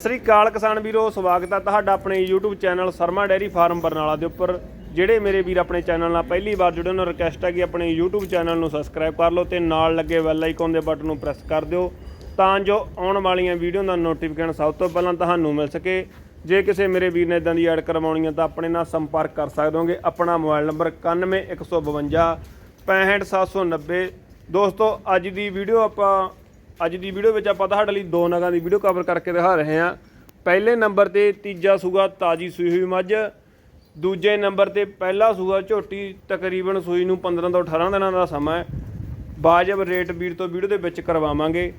ਸਤਿ ਸ੍ਰੀ ਅਕਾਲ ਕਿਸਾਨ ਵੀਰੋ, ਸਵਾਗਤ ਹੈ ਤੁਹਾਡਾ ਆਪਣੇ YouTube channel Sharma dairy farm Barnala ਦੇ ਉੱਪਰ। ਜਿਹੜੇ ਮੇਰੇ ਵੀਰ ਆਪਣੇ ਚੈਨਲ ਨਾਲ ਪਹਿਲੀ ਵਾਰ ਜੁੜੇ ਉਹਨਾਂ ਨੂੰ ਰਿਕਵੈਸਟ ਹੈ ਕਿ ਆਪਣੇ YouTube ਚੈਨਲ ਨੂੰ ਸਬਸਕ੍ਰਾਈਬ ਕਰ ਲਓ ਤੇ ਨਾਲ ਲੱਗੇ ਬੈਲ ਆਈਕਨ ਦੇ ਬਟਨ ਨੂੰ ਪ੍ਰੈਸ ਕਰ ਦਿਓ ਤਾਂ ਜੋ ਆਉਣ ਵਾਲੀਆਂ ਵੀਡੀਓ ਦਾ ਨੋਟੀਫਿਕੇਸ਼ਨ ਸਭ ਤੋਂ ਪਹਿਲਾਂ ਤੁਹਾਨੂੰ ਮਿਲ ਸਕੇ। ਜੇ ਕਿਸੇ ਮੇਰੇ ਵੀਰ ਨੇ ਇਦਾਂ ਦੀ ਐਡ ਕਰਵਾਉਣੀ ਹੈ ਤਾਂ ਆਪਣੇ ਨਾਲ ਸੰਪਰਕ ਕਰ ਸਕਦੇ ਹੋਗੇ। ਆਪਣਾ ਮੋਬਾਈਲ ਨੰਬਰ 91152 65790 ਦੋਸਤੋ, ਅੱਜ ਦੀ ਵੀਡੀਓ ਆਪਾਂ ਅੱਜ ਦੀ ਵੀਡੀਓ ਵਿੱਚ ਆਪਾਂ ਤੁਹਾਡੇ ਲਈ ਦੋ ਨਗਾਂ ਦੀ ਵੀਡੀਓ ਕਵਰ ਕਰਕੇ ਦਿਖਾ ਰਹੇ ਹਾਂ। ਪਹਿਲੇ ਨੰਬਰ ਤੇ ਤੀਜਾ ਸੂਗਾ ਤਾਜੀ ਸੂਈ ਹੋਈ ਮੱਝ। ਦੂਜੇ ਨੰਬਰ ਤੇ ਪਹਿਲਾ ਸੂਆ ਝੋਟੀ ਤਕਰੀਬਨ ਸੂਈ ਨੂੰ 15 ਤੋਂ 18 ਦਿਨਾਂ ਦਾ ਸਮਾਂ ਹੈ। ਬਾਜਬ ਰੇਟ ਵੀਰ ਤੋਂ ਵੀਡੀਓ ਦੇ ਵਿੱਚ ਕਰਵਾਵਾਂਗੇ।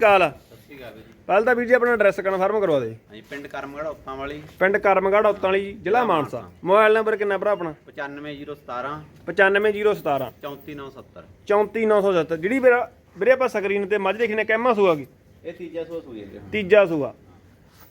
ਕਾਲ ਸਤਿ ਸ਼੍ਰੀ ਅਕਾਲ ਜੀ ਪਹਿਲਾਂ ਤਾਂ ਵੀਰ ਜੀ ਆਪਣਾ ਐਡਰੈਸ ਕਨਫਰਮ ਕਰਵਾ ਦੇ। ਹਾਂਜੀ ਪਿੰਡ ਕਰਮਗੜ੍ਹ ਉੱਤਾਂ ਵਾਲੀ। ਪਿੰਡ ਕਰਮਗੜ੍ਹ ਔਤਾਂ ਵਾਲੀ ਜ਼ਿਲ੍ਹਾ ਮਾਨਸਾ। ਮੋਬਾਈਲ ਨੰਬਰ ਕਿੰਨਾ ਭਰਾ ਆਪਣਾ? 95017 95017 34970 34970 ਜਿਹੜੀ ਵੀਰਾ ਵੀਰੇ ਆਪਾਂ ਸਕਰੀਨ ਤੇ ਮੱਝ ਦੇਖੀ ਨੇ ਕਹਿਮਾ ਸੂਆ ਕੀ? ਇਹ ਤੀਜਾ ਸੂਆ ਸੂਈ ਹੈ ਜੀ। ਤੀਜਾ ਸੂਆ।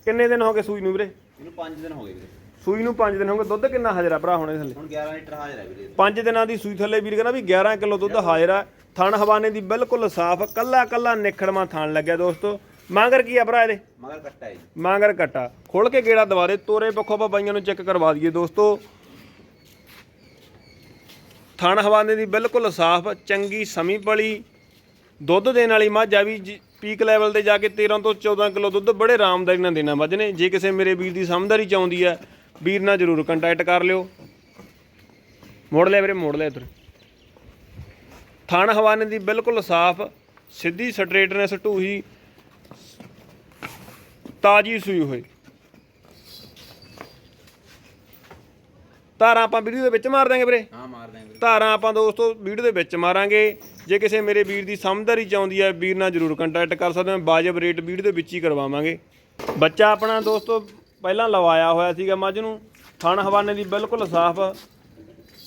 ਕਿੰਨੇ ਦਿਨ ਹੋ ਗਏ ਸੂਈ ਨੂੰ ਵੀਰੇ? ਇਹਨੂੰ 5 ਦਿਨ ਹੋ ਗਏ ਵੀਰੇ। ਸੂਈ ਨੂੰ 5 ਦਿਨ ਹੋ ਗਏ ਦੁੱਧ ਕਿੰਨਾ ਹਾਜ਼ਰ ਭਰਾ ਹੁਣੇ ਥੱਲੇ? ਹੁਣ 11 ਲੀਟਰ ਹਾਜ਼ਰ ਹੈ ਵੀਰੇ 5 ਦਿਨਾਂ ਦੀ ਸੂਈ ਥੱਲੇ ਵੀਰ ਕਹਿੰਦਾ ਵੀ 11 ਕਿਲੋ ਦੁੱਧ ਹਾਜ਼ਰ ਥਣ ਹਵਾਨੇ ਦੀ ਬਿਲਕੁਲ ਸਾਫ਼ ਕੱਲਾ ਕੱਲਾ ਨਿਖੜਮਾ ਥਣ ਲੱਗਿਆ ਦੋਸਤੋ। ਮਾਂਗਰ ਕੀ ਆ ਭਰਾ ਇਹਦੇ? ਮਗਰ ਕੱਟਾ ਹੈ ਜੀ। ਮਾਂਗਰ ਕੱਟਾ। ਖੋਲ ਕੇ ਗੇੜਾ ਦਵਾ ਦੇ ਤੋਰੇ ਪੱਖੋਂ ਆਪਾਂ ਬਾਈਆਂ ਨੂੰ ਚੈੱਕ ਕਰਵਾ ਦਈਏ ਦੋਸਤੋ। ਥਣ ਹਵਾਨੇ ਦੀ ਬਿਲਕੁਲ ਸਾਫ਼ ਚੰਗੀ ਸਮੀ ਪਲੀ। ਦੁੱਧ ਦੇਣ ਵਾਲੀ ਮੱਝ ਆ ਵੀ ਪੀਕ ਲੈਵਲ ਤੇ ਜਾ ਕੇ 13 ਤੋਂ 14 ਕਿਲੋ ਦੁੱਧ ਬੜੇ ਆਰਾਮਦਾਰੀ ਨਾਲ ਦੇਣਾ ਮੱਝ ਨੇ। ਜੇ ਕਿਸੇ ਮੇਰੇ ਵੀਰ ਦੀ ਸਮਝਦਾਰੀ 'ਚ ਆਉਂਦੀ ਹੈ ਵੀਰ ਨਾਲ ਜਰੂਰ ਕੰਟੈਕਟ ਕਰ ਲਿਓ। ਮੋੜ ਲੈ ਵੀਰੇ, ਮੋੜ ਲੈ ਇੱਧਰ। ਥਣ ਹਵਾਨੇ ਦੀ ਬਿਲਕੁਲ ਸਾਫ਼, ਸਿੱਧੀ ਸਟ੍ਰੇਟਨੈਸ ਢੂਹੀ ਤਾਜੀ ਸੂਈ ਹੋਈ ਧਾਰਾਂ ਆਪਾਂ ਵੀਡੀਓ ਦੇ ਵਿੱਚ ਮਾਰ ਦਾਂਗੇ ਵੀਰੇ। ਹਾਂ, ਮਾਰ ਦਾਂਗੇ ਵੀਰੇ ਧਾਰਾਂ ਆਪਾਂ ਦੋਸਤੋ ਵੀਡੀਓ ਦੇ ਵਿੱਚ ਮਾਰਾਂਗੇ। ਜੇ ਕਿਸੇ ਮੇਰੇ ਵੀਰ ਦੀ ਸਮਝਦਾਰੀ ਚਾਹੁੰਦੀ ਹੈ, ਵੀਰ ਨਾਲ ਜਰੂਰ ਕੰਟੈਕਟ ਕਰ ਸਕਦੇ ਹੋ ਵਾਜਬ ਰੇਟ ਵੀਡੀਓ ਦੇ ਵਿੱਚ ਹੀ ਕਰਵਾਵਾਂਗੇ। ਬੱਚਾ ਆਪਣਾ ਦੋਸਤੋ ਪਹਿਲਾਂ ਲਵਾਇਆ ਹੋਇਆ ਸੀਗਾ ਮੱਝ ਨੂੰ। ਥਣ ਹਵਾਨੇ ਦੀ ਬਿਲਕੁਲ ਸਾਫ਼।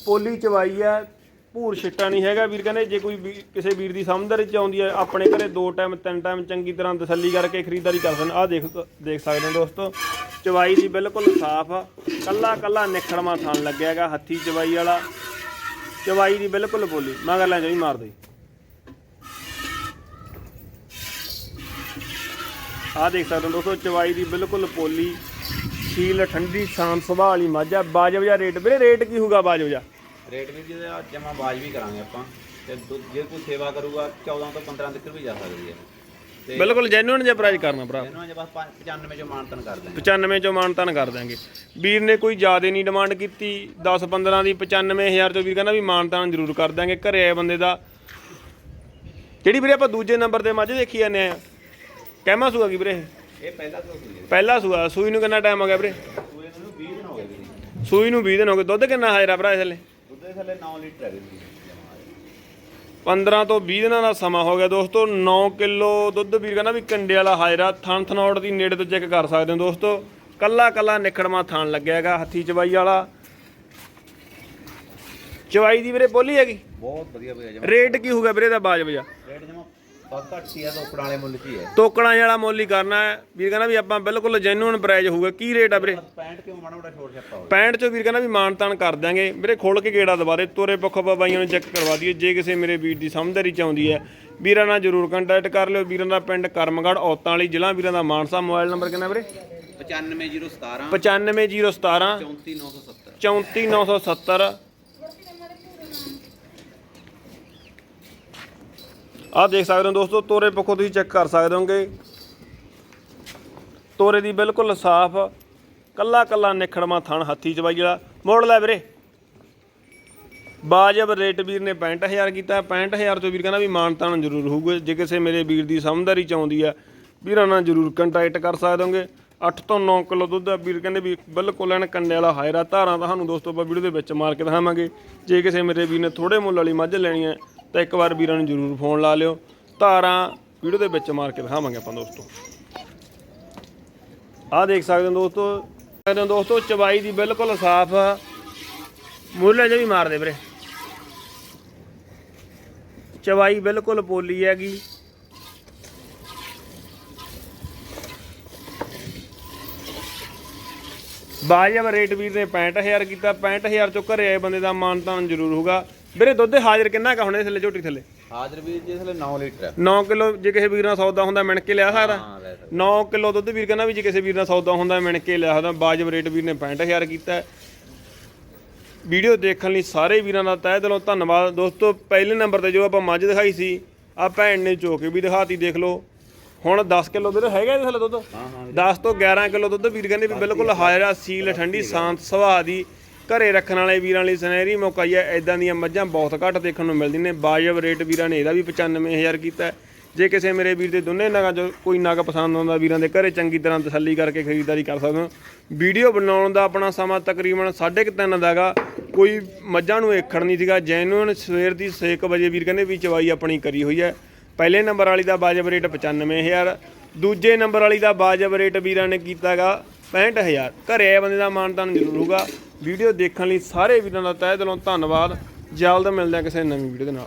ਪੋਲੀ ਚਵਾਈ ਹੈ, ਭੂਰ ਛਿੱਟਾ ਨਹੀਂ ਹੈਗਾ। ਵੀਰ ਕਹਿੰਦੇ ਜੇ ਕੋਈ ਵੀ- ਕਿਸੇ ਵੀਰ ਦੀ ਸਮਝਦਾਰੀ 'ਚ ਆਉਂਦੀ ਹੈ, ਆਪਣੇ ਘਰੇ ਦੋ ਟਾਈਮ ਤਿੰਨ ਟਾਈਮ ਚੰਗੀ ਤਰ੍ਹਾਂ ਤਸੱਲੀ ਕਰਕੇ ਖਰੀਦਦਾਰੀ ਕਰ ਸਕਣ ਆਹ ਦੇਖ ਦੇਖ ਸਕਦੇ ਹੋ ਦੋਸਤੋ। ਚਵਾਈ ਦੀ ਬਿਲਕੁਲ ਸਾਫ਼। ਆ ਕੱਲਾ ਕੱਲਾ ਨਿਖੜਮਾ ਥਣ ਲੱਗਿਆ ਹੈਗਾ, ਹੱਥੀ ਚਵਾਈ ਵਾਲਾ। ਚਵਾਈ ਦੀ ਬਿਲਕੁਲ ਬੋਲੀ। ਮਗਰ ਲੈ ਜਾਈ ਮਾਰ ਦੇ ਆਹ ਦੇਖ ਸਕਦੇ ਹੋ ਦੋਸਤੋ ਚਵਾਈ ਦੀ ਬਿਲਕੁਲ ਪੋਲੀ ਸੀਲ, ਠੰਡੀ ਸ਼ਾਂਤ ਸੁਭਾਅ ਵਾਲੀ ਮੱਝ ਆ ਬਾਜਬ ਜਾਂ ਰੇਟ। ਵੀਰੇ, ਰੇਟ ਕੀ ਹੋਊਗਾ ਬਾਜਬ ਜਾਂ ਰੇਟ ਵੀ ਜਿਹਦਾ ਜਮਾ ਬਾਜ ਵੀ ਕਰਾਂਗੇ ਆਪਾਂ। ਤੇ ਦੁੱਧ ਜੇ ਕੋਈ ਸੇਵਾ ਕਰੂਗਾ 14 ਤੋਂ 15 ਤੱਕ ਵੀ ਜਾ ਸਕਦੀ ਹੈ। ਬਿਲਕੁਲ ਜੈਨੂਇਨ ਜਿਹਾ ਪ੍ਰਾਈਸ ਕਰਨਾ ਭਰਾ। ਇਹਨੂੰ ਜੇ ਬਸ 95 ਚੋਂ ਮਾਨਤਨ ਕਰ ਦਾਂਗੇ 95 ਚੋਂ ਮਾਨਤਾਨ ਕਰ ਦਾਂਗੇ ਵੀਰ ਨੇ ਕੋਈ ਜ਼ਿਆਦਾ ਨਹੀਂ ਡਿਮਾਂਡ ਕੀਤੀ। 10 15 ਦੀ 95000 ਚੋਂ ਵੀਰ ਕਹਿੰਦਾ ਵੀ ਮਾਨਤਾਨ ਜ਼ਰੂਰ ਕਰ ਦਾਂਗੇ ਘਰੇ ਆਏ ਬੰਦੇ ਦਾ। ਜਿਹੜੀ ਵੀਰੇ ਆਪਾਂ ਦੂਜੇ ਨੰਬਰ ਤੇ ਮੱਝ ਦੇਖੀ ਜਾਂਦੇ ਆ। ਕਹਿਮਾ ਸੂਆ ਕੀ ਵੀਰੇ ਇਹ? ਪਹਿਲਾ ਸੂਆ ਸੂਈ ਪਹਿਲਾ ਸੂਆ। ਸੂਈ ਨੂੰ ਕਿੰਨਾ ਟਾਈਮ ਹੋ ਗਿਆ ਵੀਰੇ? ਸੂਏ ਨੂੰ 20 ਦਿਨ ਹੋ ਗਏ ਸੂਈ ਨੂੰ 20 ਦਿਨ ਹੋ ਗਏ। ਦੁੱਧ ਕਿੰਨਾ ਹਾਜ਼ਰ ਭਰਾ ਇਸ ਥੱਲੇ ਦੁੱਧ ਦੇ ਥੱਲੇ 9 ਲੀਟਰ ਹੈ ਵੀਰੇ। 15 ਤੋਂ 20 ਦਿਨਾਂ ਦਾ ਸਮਾਂ ਹੋ ਗਿਆ ਦੋਸਤੋ 9 ਕਿਲੋ ਦੁੱਧ ਵੀਰ ਕਹਿੰਦਾ ਵੀ ਕੰਡੇ ਵਾਲਾ ਹਾਜ਼ਰਾ ਥਣ ਥਨੌੜ ਦੀ ਨੇੜੇ ਤੋਂ ਚੈੱਕ ਕਰ ਸਕਦੇ ਹੋ ਦੋਸਤੋ। ਕੱਲਾ ਕੱਲਾ ਨਿਖੜਮਾ ਥਣ ਲੱਗਿਆ ਹੈਗਾ ਹੱਥੀ ਚਵਾਈ ਵਾਲਾ। ਚਵਾਈ ਦੀ ਵੀਰੇ ਬੋਲੀ ਹੈਗੀ? ਬਹੁਤ ਵਧੀਆ ਜਮਾ। ਰੇਟ ਕੀ ਹੋਊਗਾ ਵੀਰੇ ਦਾ ਬਾਜ ਵਜਾ ਰੇਟ ਜਮਾ ਬਹੁਤ ਘੱਟ ਹੀ ਹੈ ਤੋਕੜਾਂ ਵਾਲੇ ਮੁੱਲ 'ਚ ਹੀ ਹੈ। ਤੋਕੜਾਂ ਵਾਲਾ ਮੁੱਲ ਹੀ ਕਰਨਾ ਹੈ। ਵੀਰ ਕਹਿੰਦਾ ਵੀ ਆਪਾਂ ਬਿਲਕੁਲ ਜੈਨੂਇਨ ਪ੍ਰਾਈਸ ਹੋਊਗਾ। ਕੀ ਰੇਟ ਆ ਵੀਰੇ? 65 ਕਿਉਂ ਮਾੜਾ ਮੋਟਾ ਛੋਟ ਛੱਪਾ ਹੋਵੇ 65 ਚੋਂ ਵੀਰ ਕਹਿੰਦਾ ਵੀ ਮਾਨਤਾਨ ਕਰ ਦਿਆਂਗੇ। ਵੀਰੇ ਖੋਲ ਕੇ ਗੇੜਾ ਦਵਾ ਦੇ ਤੋਰੇ ਪੱਖੋਂ ਆਪਾਂ ਬਾਈਆਂ ਨੂੰ ਚੈੱਕ ਕਰਵਾ ਦਈਏ। ਜੇ ਕਿਸੇ ਮੇਰੇ ਵੀਰ ਦੀ ਸਮਝਦਾਰੀ ਚਾਹੁੰਦੀ ਹੈ ਵੀਰਾਂ ਨਾਲ ਜਰੂਰ ਕੰਟੈਕਟ ਕਰ ਲਿਓ। ਵੀਰਾਂ ਦਾ ਪਿੰਡ ਕਰਮਗੜ੍ਹ ਔਤਾਂ ਵਾਲੀ ਜ਼ਿਲ੍ਹਾ ਵੀਰਾਂ ਦਾ ਮਾਨਸਾ ਮੋਬਾਈਲ ਨੰਬਰ ਕਿੰਨਾ ਵੀਰੇ? 95017 95017 34970 34970 ਆਹ ਦੇਖ ਸਕਦੇ ਹੋ ਦੋਸਤੋ, ਤੋਰੇ ਪੱਖੋਂ ਤੁਸੀਂ ਚੈੱਕ ਕਰ ਸਕਦੇ ਹੋਗੇ। ਤੋਰੇ ਦੀ ਬਿਲਕੁਲ ਸਾਫ਼ ਕੱਲਾ ਕੱਲਾ ਨਿਖੜਮਾ ਥਣ ਹੱਥੀ ਚਵਾਈ ਵਾਲਾ ਮੋੜ ਲੈ ਵੀਰੇ। ਬਾਜਬ ਰੇਟ ਵੀਰ ਨੇ 65000 ਕੀਤਾ। 65000 ਤੋਂ ਵੀਰ ਕਹਿੰਦਾ ਵੀ ਮਾਨਤਾਨ ਜ਼ਰੂਰ ਹੋਊਗਾ। ਜੇ ਕਿਸੇ ਮੇਰੇ ਵੀਰ ਦੀ ਸਮਝਦਾਰੀ ਚ ਚਾਹੁੰਦੀ ਆ, ਵੀਰਾਂ ਨਾਲ ਜ਼ਰੂਰ ਕੰਟੈਕਟ ਕਰ ਸਕਦੇ ਹੋਗੇ। 8 ਤੋਂ 9 ਕਿਲੋ ਦੁੱਧ ਆ। ਵੀਰ ਕਹਿੰਦੇ ਵੀ ਬਿਲਕੁਲ ਐਨ ਕੰਡੇ ਵਾਲਾ ਹਾਇਰਾ ਧਾਰਾਂ ਤੁਹਾਨੂੰ ਦੋਸਤੋ ਆਪਾਂ ਵੀਡੀਓ ਦੇ ਵਿੱਚ ਮਾਰ ਕੇ ਦਿਖਾਵਾਂਗੇ। ਜੇ ਕਿਸੇ ਮੇਰੇ ਵੀਰ ਨੇ ਥੋੜੇ ਮੁੱਲ ਵਾਲੀ ਮੱਝ ਲੈਣੀ ਹੈ ਤਾਂ ਇੱਕ ਵਾਰ ਵੀਰਾਂ ਨੂੰ ਜ਼ਰੂਰ ਫੋਨ ਲਾ ਲਿਓ। ਧਾਰਾਂ ਵੀਡੀਓ ਦੇ ਵਿੱਚ ਮਾਰ ਕੇ ਦਿਖਾਵਾਂਗੇ ਆਪਾਂ ਦੋਸਤੋ। ਆਹ ਦੇਖ ਸਕਦੇ ਹੋ ਦੋਸਤੋ। ਸਕਦੇ ਹੋ ਦੋਸਤੋ ਚਵਾਈ ਦੀ ਬਿਲਕੁਲ ਸਾਫ਼ ਆ। ਜੇ ਵੀ ਮਾਰ ਦੇ ਵੀਰੇ। ਚਵਾਈ ਬਿਲਕੁਲ ਪੋਲੀ ਹੈਗੀ। ਬਾਜਬ ਰੇਟ ਵੀਰ ਨੇ 65000 ਕੀਤਾ। 65000 ਚੋਂ ਘਰੇ ਆਏ ਬੰਦੇ ਦਾ ਮਾਨਤਾਨ ਜ਼ਰੂਰ ਹੋਊਗਾ। ਵੀਰੇ ਦੁੱਧ ਹਾਜ਼ਰ ਕਿੰਨਾ ਕਾ ਹੁਣ ਇਸ ਥੱਲੇ ਝੋਟੀ ਥੱਲੇ? ਹਾਜ਼ਰ ਵੀਰ ਜੀ ਇਸ ਲਈ 9 ਲੀਟਰ ਹੈ 9 ਕਿਲੋ ਜੇ ਕਿਸੇ ਵੀਰ ਨਾਲ ਸੌਦਾ ਹੁੰਦਾ ਮਿਣ ਕੇ ਲਿਆ ਸਕਦਾ? ਹਾਂ ਲੈ ਸਕਦੇ। 9 ਕਿਲੋ ਦੁੱਧ ਵੀਰ ਕਹਿੰਦਾ ਵੀ ਜੇ ਕਿਸੇ ਵੀਰ ਨਾਲ ਸੌਦਾ ਹੁੰਦਾ ਮਿਣ ਕੇ ਲਿਆ ਸਕਦਾ। ਬਾਜਬ ਰੇਟ ਵੀਰ ਨੇ 65000 ਕੀਤਾ। ਹੈ। ਵੀਡੀਓ ਦੇਖਣ ਲਈ ਸਾਰੇ ਵੀਰਾਂ ਦਾ ਤਹਿ ਦਿਲੋਂ ਧੰਨਵਾਦ। ਦੋਸਤੋ ਪਹਿਲੇ ਨੰਬਰ ਤੇ ਜੋ ਆਪਾਂ ਮੱਝ ਦਿਖਾਈ ਸੀ ਆ ਭੈਣ ਨੇ ਚੋਕੇ ਵੀ ਦਿਖਾਤੀ ਦੇਖ ਲਓ। ਹੁਣ 10 ਕਿਲੋ ਵੀਰ ਹੈਗਾ ਇਹਦੇ ਥੱਲੇ ਦੁੱਧ? ਹਾਂ ਹਾਂ 10 ਤੋਂ 11 ਕਿਲੋ ਦੁੱਧ ਵੀਰ ਕਹਿੰਦੇ ਵੀ ਬਿਲਕੁਲ ਹਾਜ਼ਰ ਸੀਲ ਠੰਡੀ ਸ਼ਾਂਤ ਸੁਭਾਅ ਦੀ ਘਰੇ ਰੱਖਣ ਵਾਲੇ ਵੀਰਾਂ ਲਈ ਸੁਨਹਿਰੀ ਮੌਕਾ ਹੀ ਹੈ ਐਦਾਂ ਦੀਆਂ ਮੱਝਾਂ ਬਹੁਤ ਘੱਟ ਦੇਖਣ ਨੂੰ ਮਿਲਦੀਆਂ ਨੇ। ਬਾਜਬ ਰੇਟ ਵੀਰਾਂ ਨੇ ਇਹਦਾ ਵੀ 95000 ਕੀਤਾ। ਜੇ ਕਿਸੇ ਮੇਰੇ ਵੀਰ ਦੇ ਦੋਨੇ ਨਗਾਂ ਚੋਂ ਕੋਈ ਨਗ ਪਸੰਦ ਆਉਂਦਾ, ਵੀਰਾਂ ਦੇ ਘਰੇ ਚੰਗੀ ਤਰ੍ਹਾਂ ਤਸੱਲੀ ਕਰਕੇ ਖਰੀਦਦਾਰੀ ਕਰ ਸਕਦੇ ਹੋ। ਵੀਡੀਓ ਬਣਾਉਣ ਦਾ ਆਪਣਾ ਸਮਾਂ ਤਕਰੀਬਨ 3:30 ਦਾ ਹੈਗਾ। ਕੋਈ ਮੱਝਾਂ ਨੂੰ ਏਖੜ ਨਹੀਂ ਸੀਗਾ। ਜੈਨੂਨ ਸਵੇਰ ਦੀ 6 ਵਜੇ ਵੀਰ ਕਹਿੰਦੇ ਵੀ ਚਵਾਈ ਆਪਣੀ ਕਰੀ ਹੋਈ ਹੈ। ਪਹਿਲੇ ਨੰਬਰ ਵਾਲੀ ਦਾ ਵਾਜਬ ਰੇਟ 95000 ਦੂਜੇ ਨੰਬਰ ਵਾਲੀ ਦਾ ਵਾਜਬ ਰੇਟ ਵੀਰਾਂ ਨੇ ਕੀਤਾਗਾ 65000 ਘਰੇ ਆਏ ਬੰਦੇ ਦਾ ਮਾਨਤਾਨ ਜ਼ਰੂਰ ਹੋਊਗਾ। ਵੀਡੀਓ ਦੇਖਣ ਲਈ ਸਾਰੇ ਵੀਰਾਂ ਦਾ ਤਹਿ ਦਿਲੋਂ ਧੰਨਵਾਦ। ਜਲਦ ਮਿਲਦੇ ਹਾਂ ਕਿਸੇ ਨਵੀਂ ਵੀਡੀਓ ਦੇ ਨਾਲ।